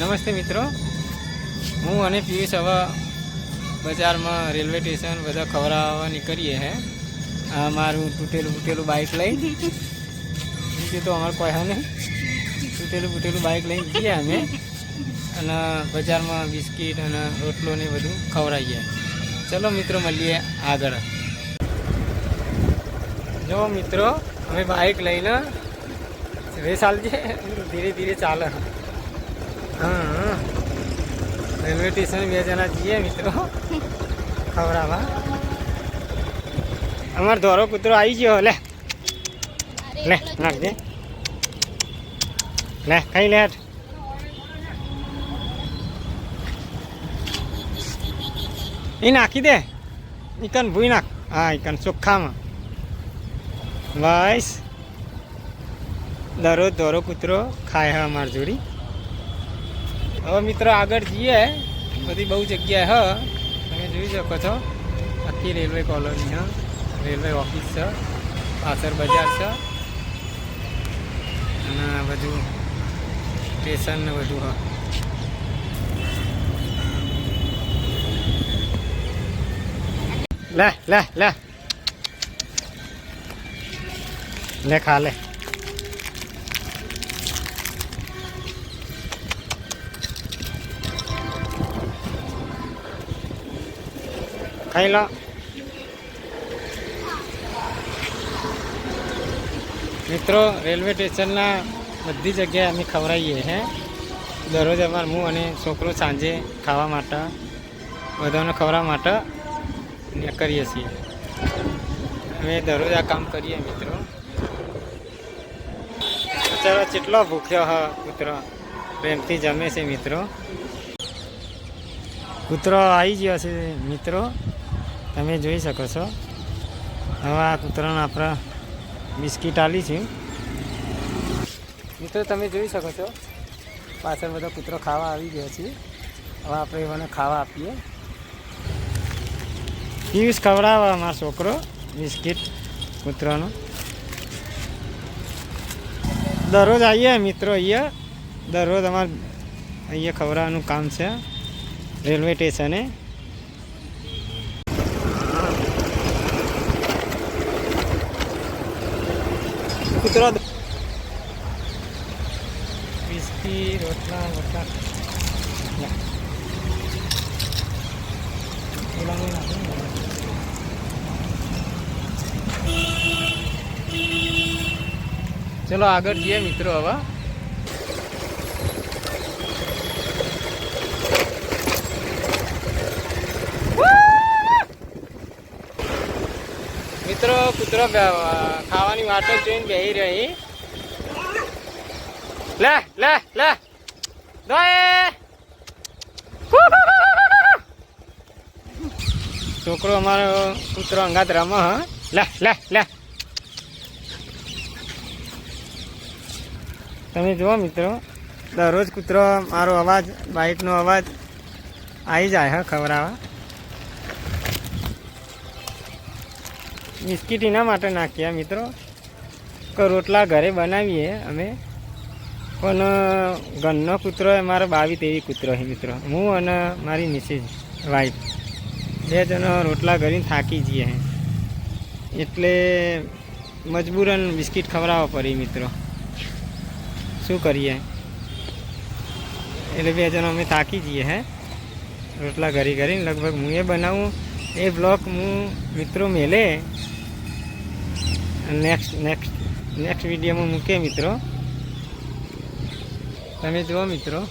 નમસ્તે મિત્રો. હું અને પિયુષ હવે બજારમાં રેલવે સ્ટેશન બધા ખવડાવવા નીકળીએ હે. આ મારું તૂટેલું તૂટેલું બાઇક લઈ. બીજું તો અમારે કોઈ નહીં તૂટેલું તૂટેલું બાઇક લઈને જઈએ અમે. અને બજારમાં બિસ્કિટ અને રોટલો ને બધું ખવડાવીએ. ચલો મિત્રો મળીએ આગળ. જો મિત્રો, અમે બાઇક લઈને રેસ આલજે ધીરે ધીરે ચાલે. હા. રેલવે સ્ટેશન બે જણા જઈએ મિત્રો. ખવડાવવા. અમારો ધોરો કૂતરો આવી ગયો. લે. લે, નાખજે. લે, ખાઈ લે એ નાખી દે. ઈકન ભૂઈ નાખ. હા, ઈકન ચોખ્ખામાં. બસ. દરરોજ દોરો કૂતરો ખાય અમાર જોડી. હવે મિત્રો આગળ જઈએ. બધી બહુ જગ્યાએ, હ? તમે જોઈ શકો છો. આખી રેલવે કોલોની, હ? રેલવે ઓફિસ છે. પાસર બજાર છે. અને બધું સ્ટેશન ને બધું, હ? લે લે લે. લે, ખા, લે. ખાઈ લો મિત્રો, રેલવે સ્ટેશનના બધી જગ્યાએ અમે ખવડાવીએ હે. દરરોજ અમાર હું અને છોકરો સાંજે ખાવા માટે, બધાને ખવડાવવા માટે કરીએ છીએ. અમે દરરોજ આ કામ કરીએ મિત્રો. બિચારો કેટલો ભૂખ્યો હ કૂતરો. પ્રેમથી જમે છે મિત્રો. કૂતરો આવી ગયો છે મિત્રો. તમે જોઈ શકો છો. હવે આ કૂતરાને આપણે બિસ્કિટ આલી છે. મિત્રો, તમે જોઈ શકો છો. પાછળ બધો કૂતરો ખાવા આવી ગયા છે. હવે આપણે એવાને ખાવા આપીએ. પિયુષ ખવડાવવા અમારો છોકરો બિસ્કિટ કૂતરાનો. દરરોજ આવીએ મિત્રો અહીંયા. દરરોજ અમારે અહીંયા ખવડાવવાનું કામ છે રેલવે સ્ટેશને કૂતરો બિસ્કીટ રોટલા રોટલા લે. પેલામાં નાખો ને. ચલો આગળ જઈએ મિત્રો હવે મિત્રો કૂતરો બે- ખાવાની વાટો જોઈને બેહી રહી લે લે લે. છોકરો અમારો કૂતરો અંગાત રમે હ. લે લે લે. તમે જુઓ મિત્રો, દરરોજ કૂતરો મારો અવાજ, બાઇકનો અવાજ આવી જાય, હ, ખવડાવવા. બિસ્કીટ એના માટે નાખ્યા મિત્રો. રોટલા ઘરે બનાવીએ અમે. પણ ઘરનો કૂતરો એ મારો બાવી તેવી કૂતરો છે મિત્રો. હું અને મારી મિસિસ વાઈફ. બે જણો રોટલા કરીને થાકી જઈએ હે. એટલે મજબૂરન બિસ્કિટ ખવડાવવા પડી મિત્રો. શું કરીએ? એટલે બે જણો અમે થાકી જઈએ હે. રોટલા ઘરી કરીને લગભગ હું એ બનાવું. એ બ્લોક હું મિત્રો મેલે. નેક્સ્ટ નેક્સ્ટ નેક્સ્ટ વિડીયોમાં મૂકે મિત્રો. તમે જુઓ મિત્રો.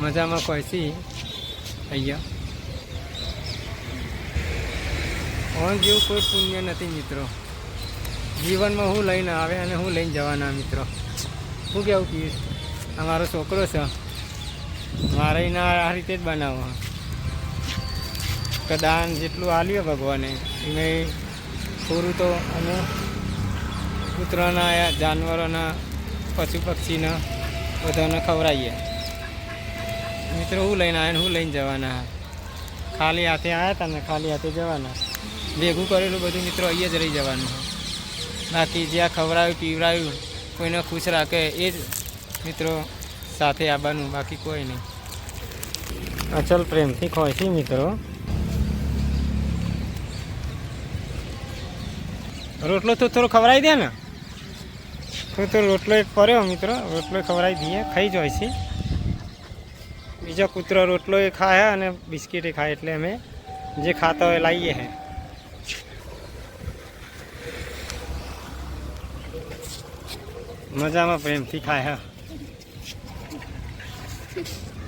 મજામાં કોઈસી અહીંયા. ઓન જેવું કોઈ પુણ્ય નથી મિત્રો. જીવનમાં હું લઈને આવે અને હું લઈને જવાના મિત્રો. શું કેવું પિયુષ અમારો છોકરો છે. મારે એને આ રીતે જ બનાવો કદાન જેટલું આલ્યું ભગવાને મેં પૂરું તો અમે કૂતરાના, જાનવરોના, પશુ પક્ષીના બધાને ખવડાવીએ. મિત્રો, હું લઈને આવ્યા હું લઈને જવાના. ખાલી હાથે આવ્યા હતા ને ખાલી હાથે જવાના. ભેગું કરેલું બધું મિત્રો અહીંયા જ રહી જવાનું. બાકી જ્યાં ખવડાવ્યું, પીવડાવ્યું, કોઈને ખુશ રાખે એ જ મિત્રો સાથે આવવાનું બાકી કોઈ નહીં. અચલ પ્રેમથી ખોય છે મિત્રો. રોટલો તો થોડો ખવડાવી દે ને. તો રોટલો એક કર્યો મિત્રો, રોટલો ખવડાવી દઈએ, ખાઈ જાય છે. બીજો કૂતરો રોટલો એ ખાય અને બિસ્કીટ એ ખાય એટલે અમે જે ખાતા હોય લાવીએ હે. મજામાં પ્રેમથી ખાય હા.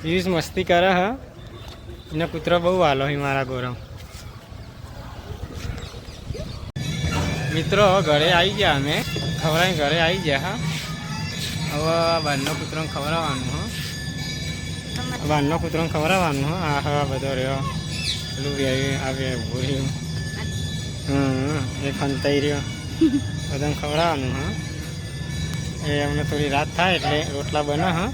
યુઝ મસ્તી કરે હા. એને કૂતરો બહુ વાલો હોય મારા ગોરમ. મિત્રો, ઘરે આવી ગયા અમે. ખવડાવી ઘરે આવી ગયા, હા. હવે બહારનો કૂતરો ખવડાવવાનું, હા. બહારનો કૂતરો ખવડાવવાનું, હા. આ હવા બધો રહ્યો. પેલું રહ્યું આવે ઊભું રહ્યું. હમ, એ ખંતાઈ રહ્યો. બધાને ખવડાવવાનું, હા. એ અમને થોડી રાત થાય એટલે રોટલા બને, હા.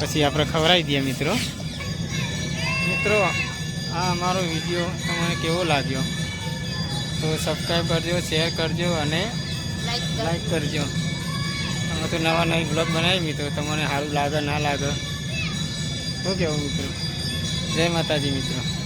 પછી આપણે ખવડાવી દઈએ, મિત્રો. મિત્રો, આ અમારો વીડિયો તમને કેવો લાગ્યો? તો સબસ્ક્રાઈબ કરજો શેર કરજો અને લાઈક કરજો. અમે તો નવા નવી બ્લોગ બનાવી મિત્રો તમને સારું લાગે ના લાગે. શું કહેવું મિત્રો? જય માતાજી મિત્રો.